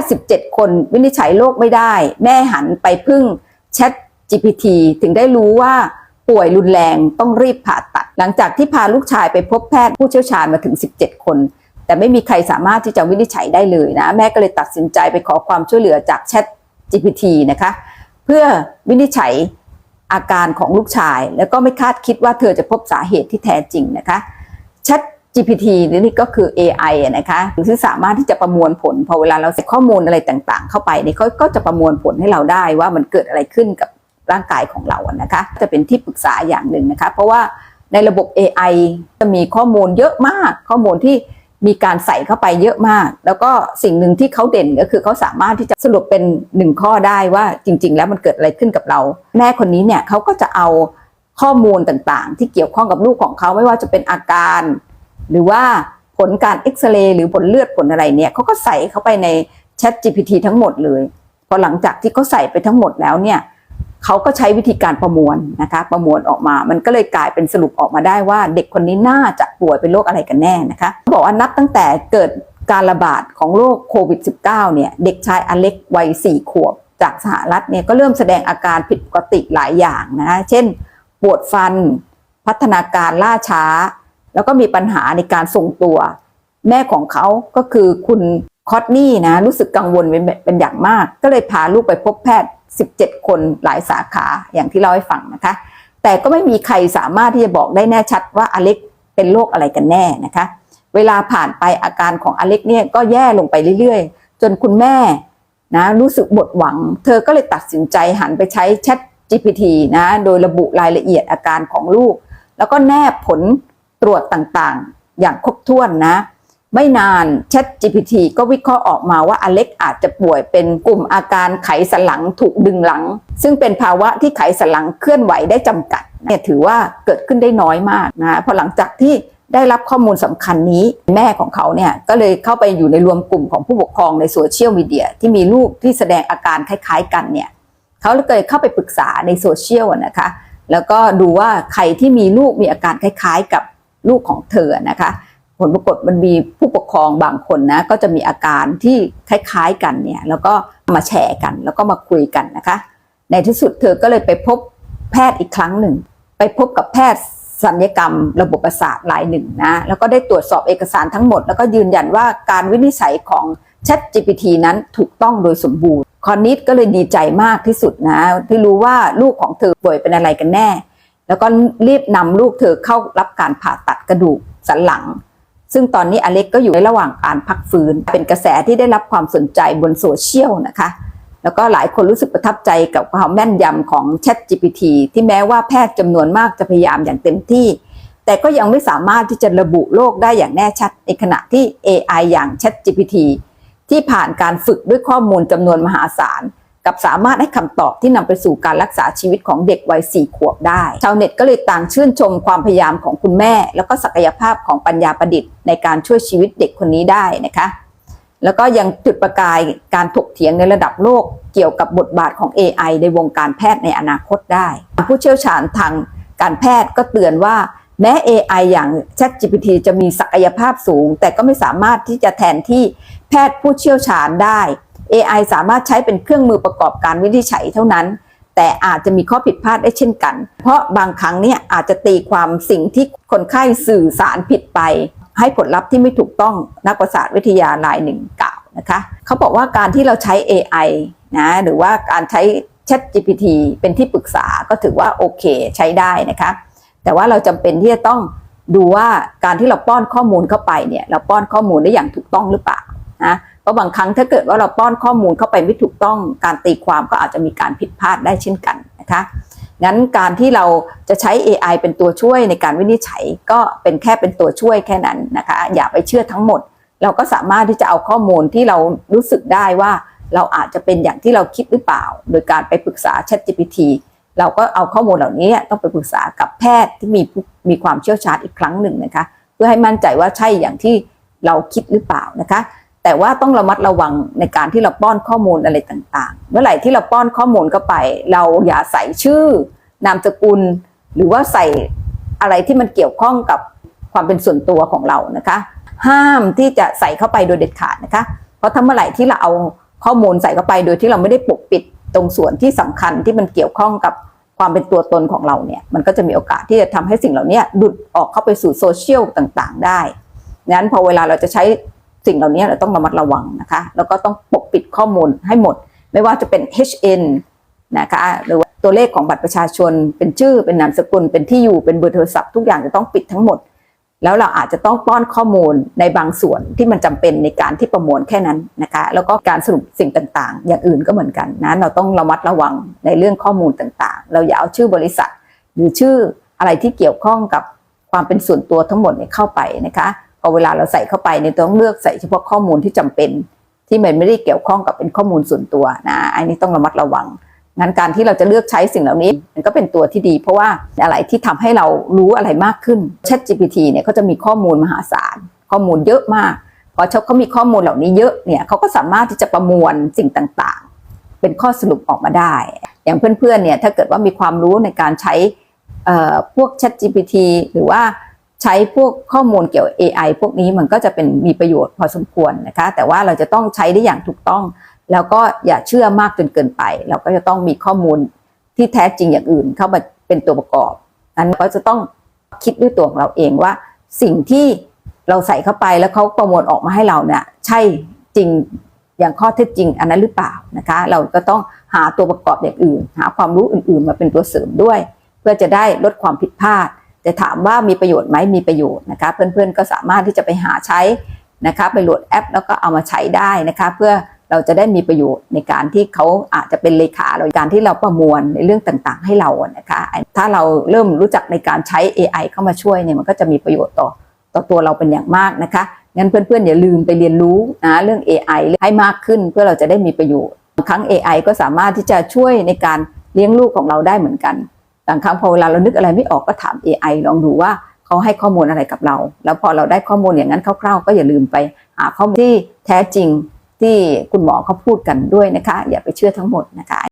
ทย์17คนวินิจฉัยโรคไม่ได้ แม่หันไปพึ่ง Chat GPT ถึงได้รู้ว่าป่วยรุนแรงต้องรีบผ่าตัด หลังจากที่พาลูกชายไปพบแพทย์ผู้เชี่ยวชาญมาถึง 17 คน แต่ไม่มีใครสามารถที่จะวินิจฉัยได้เลยนะ แม่ก็เลยตัดสินใจไปขอความช่วยเหลือจาก Chat GPT นะคะ เพื่อวินิจฉัยอาการของลูกชาย แล้วก็ไม่คาดคิดว่าเธอจะพบสาเหตุที่แท้จริงนะคะ Chat GPT นี่ก็คือ AI นะคะที่งสามารถที่จะประมวลผล พอเวลาเราใส่ข้อมูลอะไรต่างๆ เข้าไปเนี่ยเขาก็จะประมวลผลให้เราได้ว่ามันเกิดอะไรขึ้นกับร่างกายของเราอะนะคะ จะเป็นที่ปรึกษาอย่างหนึ่งนะคะ เพราะว่าในระบบ AI จะมีข้อมูลเยอะมาก ข้อมูลที่มีการใส่เข้าไปเยอะมาก แล้วก็สิ่งหนึ่งที่เขาเด่นก็คือเขาสามารถที่จะสรุปเป็นหนึ่งข้อได้ว่าจริง ๆ แล้วมันเกิดอะไรขึ้นกับเรา แม่คนนี้เนี่ยเขาก็จะเอาข้อมูลต่างๆ ที่เกี่ยวข้องกับลูกของเขาไม่ว่าจะเป็นอาการ หรือว่าผลการเอ็กซเรย์หรือผลเลือดผลอะไรเนี่ยเขาก็ใส่เข้าไปใน Chat GPT ทั้งหมดเลย พอหลังจากที่เขาใส่ไปทั้งหมดแล้วเนี่ยเขาก็ใช้วิธีการประมวลนะคะ ประมวลออกมา มันก็เลยกลายเป็นสรุปออกมาได้ว่า เด็กคนนี้น่าจะป่วยเป็นโรคอะไรกันแน่นะคะเขาบอกว่านับตั้งแต่เกิดการระบาดของโรคโควิด -19 เนี่ย เด็กชายอเล็กวัย 4 ขวบจากสหรัฐเนี่ยก็เริ่มแสดงอาการผิดปกติหลายอย่างนะคะ เช่น ปวดฟัน พัฒนาการล่าช้า แล้วก็มีปัญหาในการทรงตัว แม่ของเขาก็คือคุณคอตนี่นะรู้สึกกังวลเป็นอย่างมาก ก็เลยพาลูกไปพบแพทย์ 17 คนหลายสาขาอย่างที่เล่าให้ฟังนะคะ แต่ก็ไม่มีใครสามารถที่จะบอกได้แน่ชัดว่าอเล็กเป็นโรคอะไรกันแน่นะคะ เวลาผ่านไปอาการของอเล็กเนี่ยก็แย่ลงไปเรื่อยๆ จนคุณแม่นะรู้สึกหมดหวัง เธอก็เลยตัดสินใจหันไปใช้ Chat GPT นะโดยระบุรายละเอียดอาการของลูก แล้วก็แนบผล ตรวจต่างๆ อย่างครบถ้วนนะ ไม่นาน Chat GPT ก็วิเคราะห์ออกมาว่าอเล็กอาจจะป่วยเป็นกลุ่มอาการไขสันหลังถูกดึงหลัง ซึ่งเป็นภาวะที่ไขสันหลังเคลื่อนไหวได้จำกัดเนี่ยถือว่าเกิดขึ้นได้น้อยมากนะพอหลังจากที่ได้รับข้อมูลสำคัญนี้แม่ของเขาเนี่ยก็เลยเข้าไปอยู่ในรวมกลุ่มของผู้ปกครองในโซเชียลมีเดียที่มีลูกที่แสดงอาการคล้ายๆกันเนี่ยเขาเลยเข้าไปปรึกษาในโซเชียลนะคะ แล้วก็ดูว่าใครที่มีลูกมีอาการคล้ายๆ กับ ลูกของเธอนะคะ ผลปรากฏมันมีผู้ปกครองบางคนนะก็จะมีอาการที่คล้ายๆกันเนี่ยแล้วก็มาแชร์กัน แล้วก็มาคุยกันนะคะ ในที่สุดเธอก็เลยไปพบแพทย์อีกครั้งหนึ่ง ไปพบกับแพทย์สัญญกรรมระบบประสาทรายหนึ่งนะแล้วก็ได้ตรวจสอบเอกสารทั้งหมด แล้วก็ยืนยันว่าการวินิจฉัยของ Chat GPT นั้นถูกต้องโดยสมบูรณ์คอนนิดก็เลยดีใจมากที่สุดนะที่รู้ว่าลูกของเธอป่วยเป็นอะไรกันแน่ แล้วก็รีบนำลูกเธอเข้ารับการผ่าตัดกระดูกสันหลัง ซึ่งตอนนี้อเล็กก็อยู่ในระหว่างการพักฟื้น เป็นกระแสที่ได้รับความสนใจบนโซเชียลนะคะ แล้วก็หลายคนรู้สึกประทับใจกับความแม่นยำของ Chat GPT ที่แม้ว่าแพทย์จำนวนมากจะพยายามอย่างเต็มที่ แต่ก็ยังไม่สามารถที่จะระบุโรคได้อย่างแน่ชัด ในขณะที่ AI อย่าง Chat GPT ที่ผ่านการฝึกด้วยข้อมูลจำนวนมหาศาล กับสามารถให้คำตอบที่นำไปสู่การรักษาชีวิตของเด็กวัยสี่ขวบได้ ชาวเน็ตก็เลยต่างชื่นชมความพยายามของคุณแม่ แล้วก็ศักยภาพของปัญญาประดิษฐ์ในการช่วยชีวิตเด็กคนนี้ได้นะคะ แล้วก็ยังจุดประกายการถกเถียงในระดับโลกเกี่ยวกับบทบาทของ AI ในวงการแพทย์ในอนาคตได้ ผู้เชี่ยวชาญทางการแพทย์ก็เตือนว่าแม้ AI อย่าง ChatGPT จะมีศักยภาพสูง แต่ก็ไม่สามารถที่จะแทนที่แพทย์ผู้เชี่ยวชาญได้ AI สามารถใช้เป็นเครื่องมือประกอบการวินิจฉัยเท่านั้น แต่อาจจะมีข้อผิดพลาดได้เช่นกัน เพราะบางครั้งเนี่ยอาจจะตีความสิ่งที่คนไข้สื่อสารผิดไป ให้ผลลัพธ์ที่ไม่ถูกต้องนักประสาทวิทยารายหนึ่งกล่าวนะคะเขาบอกว่าการที่เราใช้ AI นะหรือว่าการใช้ Chat GPT เป็นที่ปรึกษาก็ถือว่าโอเคใช้ได้นะคะแต่ว่าเราจำเป็นที่จะต้องดูว่าการที่เราป้อนข้อมูลเข้าไปเนี่ยเราป้อนข้อมูลได้อย่างถูกต้องหรือเปล่านะ ราะบางครั้งถ้าเกิดว่าเราป้อนข้อมูลเข้าไปไม่ถูกต้องการตีความก็อาจจะมีการผิดพลาดได้เช่นกันนะคะงั้นการที่เราจะใช้ AI เป็นตัวช่วยในการวินิจฉัยก็เป็นแค่เป็นตัวช่วยแค่นั้นนะคะอย่าไปเชื่อทั้งหมด เราก็สามารถที่จะเอาข้อมูลที่เรารู้สึกได้ว่า เราอาจจะเป็นอย่างที่เราคิดหรือเปล่า โดยการไปปรึกษา ChatGPT เราก็เอาข้อมูลเหล่านี้ต้องไปปรึกษากับแพทย์ที่มีมีความเชี่ยวชาญอีกครั้งหนึ่งนะคะ เพื่อให้มั่นใจว่าใช่อย่างที่เราคิดหรือเปล่านะคะ แต่ว่าต้องระมัดระวังในการที่เราป้อนข้อมูลอะไรต่างๆ เมื่อไหร่ที่เราป้อนข้อมูลเข้าไป เราอย่าใส่ชื่อนามสกุล หรือว่าใส่อะไรที่มันเกี่ยวข้องกับความเป็นส่วนตัวของเรานะคะ ห้ามที่จะใส่เข้าไปโดยเด็ดขาดนะคะ เพราะถ้าเมื่อไหร่ที่เราเอาข้อมูลใส่เข้าไปโดยที่เราไม่ได้ปกปิดตรงส่วนที่สำคัญที่มันเกี่ยวข้องกับความเป็นตัวตนของเราเนี่ยมันก็จะมีโอกาสที่จะทำให้สิ่งเหล่านี้ดุดออกเข้าไปสู่โซเชียลต่างๆ ได้นั้นพอเวลาเราจะใช้ สิ่งเหล่านี้เราต้องระมัดระวังนะคะ แล้วก็ต้องปกปิดข้อมูลให้หมด ไม่ว่าจะเป็น HN นะคะหรือว่าตัวเลขของบัตรประชาชน เป็นชื่อเป็นนามสกุลเป็นที่อยู่เป็นเบอร์โทรศัพท์ทุกอย่างจะต้องปิดทั้งหมด แล้วเราอาจจะต้องป้อนข้อมูลในบางส่วนที่มันจำเป็นในการที่ประมวลแค่นั้นนะคะ แล้วก็การสรุปสิ่งต่างๆ อย่างอื่นก็เหมือนกันนะเราต้องระมัดระวังในเรื่องข้อมูลต่างๆ เราอย่าเอาชื่อบริษัท หรือชื่ออะไรที่เกี่ยวข้องกับความเป็นส่วนตัวทั้งหมดเข้าไปนะคะ อเวลาเราใส่เข้าไปเนี่ยต้องเลือกใส่เฉพาะข้อมูลที่จำเป็น ที่มันไม่ได้เกี่ยวข้องกับเป็นข้อมูลส่วนตัวนะอันนี้ต้องระมัดระวังงั้นการที่เราจะเลือกใช้สิ่งเหล่านี้มันก็เป็นตัวที่ดี เพราะว่าอะไรที่ทำให้เรารู้อะไรมากขึ้น Chat GPT เนี่ยเขาจะมีข้อมูลมหาศาล ข้อมูลเยอะมากพอเขามีข้อมูลเหล่านี้เยอะเนี่ยเขาก็สามารถที่จะประมวลสิ่งต่างๆ เป็นข้อสรุปออกมาได้ อย่างเพื่อนๆเนี่ยถ้าเกิดว่ามีความรู้ในการใช้เอ่อพวก Chat GPT หรือว่า ช้พวกข้อมูลเกี่ยวกับ AI พวกนี้มันก็จะเป็นมีประโยชน์พอสมควรนะคะ แต่ว่าเราจะต้องใช้ได้อย่างถูกต้อง แล้วก็อย่าเชื่อมากจนเกินไป เราก็จะต้องมีข้อมูลที่แท้จริงอย่างอื่น เข้ามาเป็นตัวประกอบนั้นก็จะต้องคิดด้วยตัวของเราเองว่า สิ่งที่เราใส่เข้าไปแล้วเขาประมวลออกมาให้เราเนี่ยใช่จริงอย่างข้อเท็จจริงอันนั้นหรือเปล่านะคะ เราก็ต้องหาตัวประกอบอย่างอื่น หาความรู้อื่น ๆ มาเป็นตัวเสริมด้วย เพื่อจะได้ลดความผิดพลาด แต่ถามว่ามีประโยชน์ไหมมีประโยชน์นะคะ เพื่อนๆก็สามารถที่จะไปหาใช้นะคะไปโหลดแอป แล้วก็เอามาใช้ได้นะคะ เพื่อเราจะได้มีประโยชน์ในการที่เขาอาจจะเป็นเลขาเราการที่เราประมวลในเรื่องต่างๆ ให้เรานะคะ ถ้าเราเริ่มรู้จักในการใช้ AI เข้ามาช่วยเนี่ยมันก็จะมีประโยชน์ต่อต่อตัวเราเป็นอย่างมากนะคะงั้นเพื่อนๆอย่าลืมไปเรียนรู้นะเรื่อง AI ให้มากขึ้นเพื่อเราจะได้มีประโยชน์บางครั้ง AI ก็สามารถที่จะช่วยในการเลี้ยงลูกของเราได้เหมือนกัน บางครั้งพอเวลาเรานึกอะไรไม่ออกก็ถาม AI ลองดูว่าเขาให้ข้อมูลอะไรกับเรา แล้วพอเราได้ข้อมูลอย่างนั้นคร่าวๆ ก็อย่าลืมไปหาข้อมูลที่แท้จริงที่คุณหมอเขาพูดกันด้วยนะคะ อย่าไปเชื่อทั้งหมดนะคะ